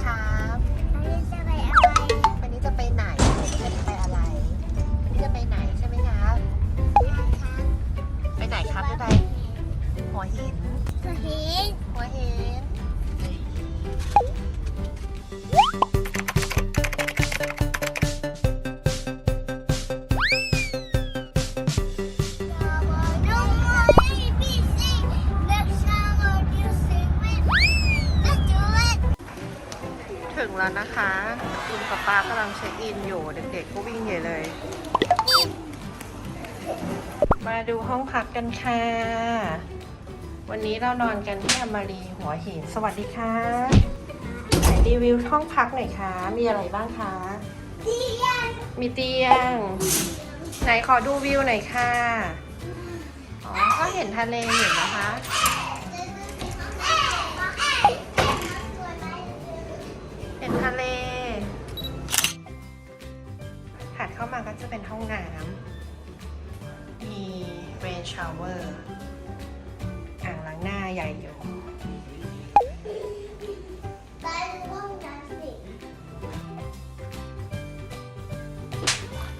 ครับ ถึงแล้วนะคะ คุณกับป้ากำลังเช็คอินอยู่เด็กๆก็วิ่งใหญ่เลย มาดูห้องพักกันค่ะ วันนี้เรานอนกันที่อมารีหัวหิน สวัสดีค่ะไหนรีวิวห้องพักหน่อยคะมีอะไรบ้างคะเที่ยงมีเตียง ไหนขอดูวิวหน่อยค่ะ อ๋อ ก็เห็นทะเลอยู่นะคะ จะเป็นห้องน้ำมีเรนชาวเวอร์อ่างล้างหน้าใหญ่อยู่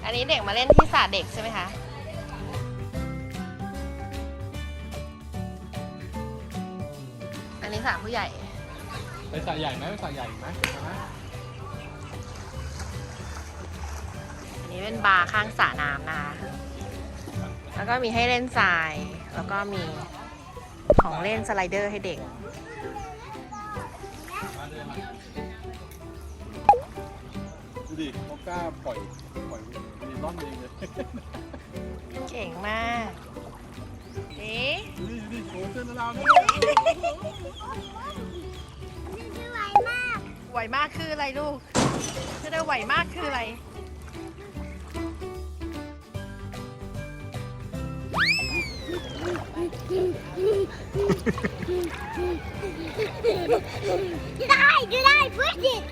อันนี้เด็กมาเล่นที่สระเด็กใช่ไหมคะอันนี้สระผู้ใหญ่ ไปสระใหญ่ไหมไปสระใหญ่ไหม เป็นบาร์ข้างสระน้ำนะคะแล้วก็มีให้เล่นทราย แล้วก็มีของเล่นสไลเดอร์ให้เด็ก ดูดิเขากล้าปล่อย ปล่อยมีร่อนเองเลยเก่งมากนี่ดูดิดูดิโอ้เส้นเราเนี่ยนี่ไม่ไหวมากไหวมากคืออะไรลูกคือได้ไหวมากคืออะไร ได้ดูได้ push it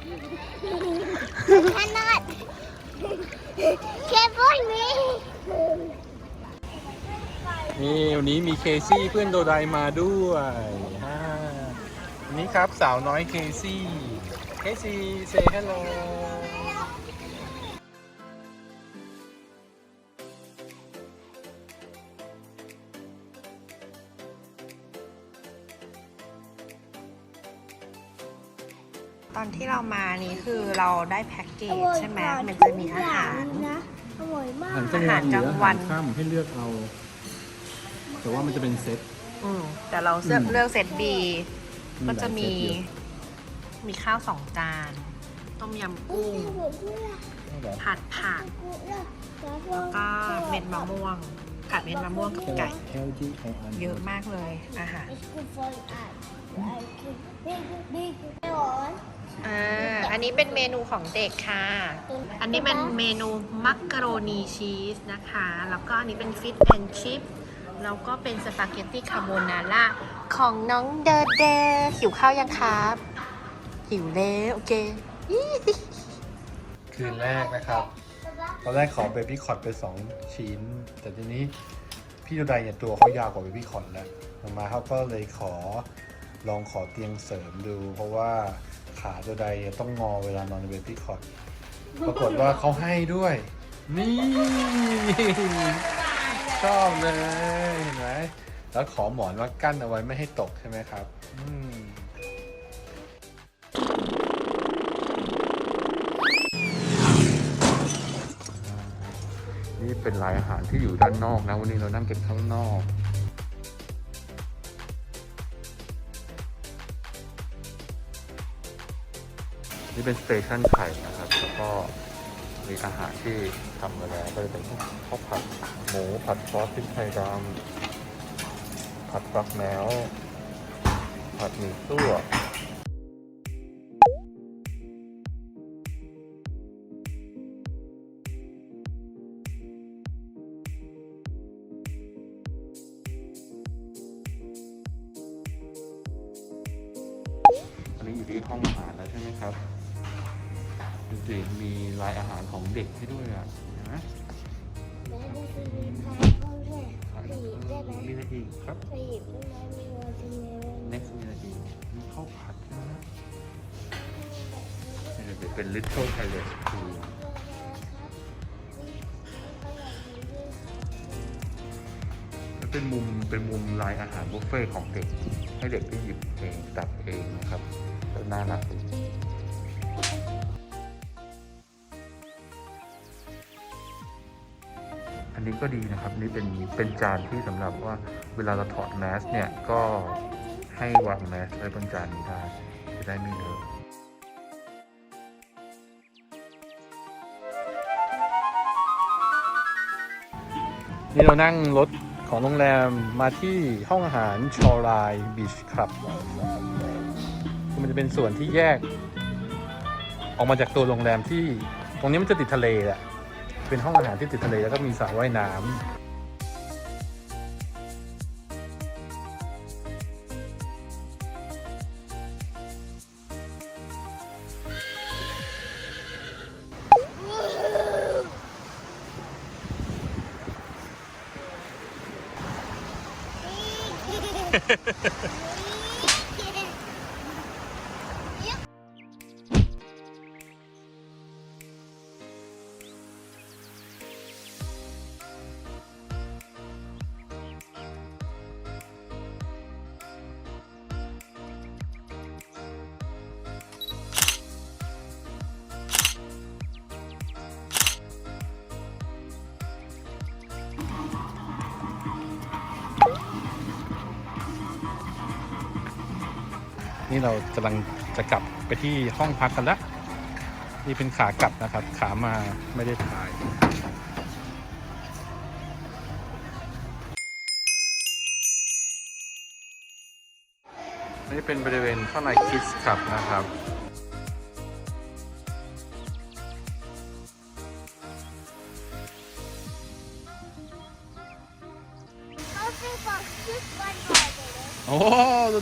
cannot can't push me นี่วันนี้มีเคซี่เพื่อนโดไดมาด้วยอ่านนี้ครับสาวน้อยเคซี่ เคซี่เซ ตอนที่เรามานี่คือเราได้แพ็กเกจใช่ไหมมันจะมีอาหาร นะอร่อยมากอาหารกลางวันข้ามให้เลือกเอา แต่ว่ามันจะเป็นเซตอืมแต่เราเลือกอืมเลือกเซตบีมีก็จะมีหลายเซตอยู่มีข้าวสองจาน ต้มยำกุ้ง ผัดผักแล้วก็เม็ดมะม่วงผัดเม็ดมะม่วงกับไก่เฮลตี้ของอันเยอะมากเลยอาหาร Big, on. อ่า อันนี้เป็นเมนูของเด็กค่ะ อันนี้เป็นเมนูมักกะโรนีชีสนะคะ แล้วก็อันนี้เป็นฟิตแอนชิพแล้วก็เป็นสปาเกตตี้คาโบนาร่าของน้องเดอเดหิวข้าวยังครับ หิวแล้วโอเค คืนแรกนะครับ ตอนแรกขอเบบี้คอร์ดไป2ชิ้น แต่ทีนี้พี่โดไดเนี่ยตัวเขายาวกว่าเบบี้คอร์ดแล้วมาเขาก็เลยขอ ลองขอเตียงเสริมดู เพราะว่าขาโดไดเนี่ยต้องงอเวลานอนในเบบี้คอร์ดปรากฏว่าเขาให้ด้วย นี่ ชอบเลยเห็นไหมแล้วขอหมอนมากั้นเอาไว้ไม่ให้ตกใช่ไหมครับ อืมนี่เป็นรายอาหารที่อยู่ด้านนอกนะ วันนี้เรานั่งกันข้างนอก นี่เป็นสเตชันไข่นะครับ แล้วก็มีอาหารที่ทำมาแล้วก็จะเป็นข้าวผัดหมูผัดซอสพริกไทยดำผัดฟักแมวผัดหมี่ซั่วอันนี้อยู่ที่ห้องอาหารแล้วใช่ไหมครับ ดูสิมีรายอาหารของเด็กให้ด้วยอะเห็นไหมแม่ได้ซื้อพายเข้าด้วยไปหยิบได้ไหมมีนาทีครับไปหยิบได้ไหมมีวันที่ไหน next มีนาทีมีข้าวผัดใช่ไหมไปเป็น Little Palace Pool แล้วเป็นมุมเป็นมุมลายอาหารบุฟเฟ่ต์ของเด็ก ให้เด็กได้หยิบเองตักเองนะครับแล้วน่ารักดี นนี้ก็ดีนะครับนี่เป็นเป็นจานที่สำหรับว่าเวลาเราถอดแมสเนี่ยก็ให้วางแมสไว้บนจานนี้ได้จะได้ไม่เลอะนี่เรานั่งรถของโรงแรมมาที่ห้องอาหารชอรายบีชครับมันจะเป็นส่วนที่แยก ออกมาจากตัวโรงแรมที่ตรงนี้มันจะติดทะเลแหละ เป็นห้องอาหารที่ติดทะเลแล้วก็มีสระว่ายน้ำ นี่เรากำลังจะกลับไปที่ห้องพักกันแล้วนี่เป็นขากลับนะครับ ขามาไม่ได้ถ่าย นี่เป็นบริเวณข้างในคิสคับนะครับ Open for just one more, baby. โอ้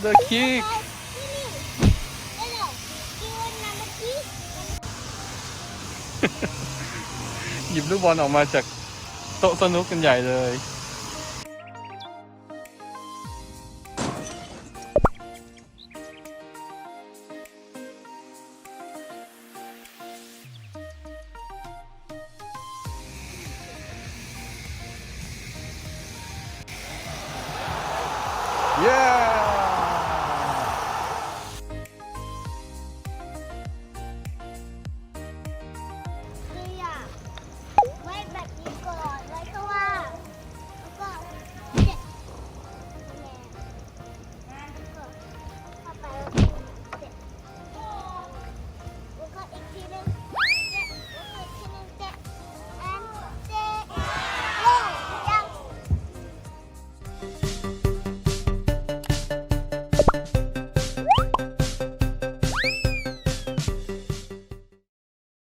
เด หยิบลูกบอลออกมาจากโต๊ะสนุกกันใหญ่เลยเย้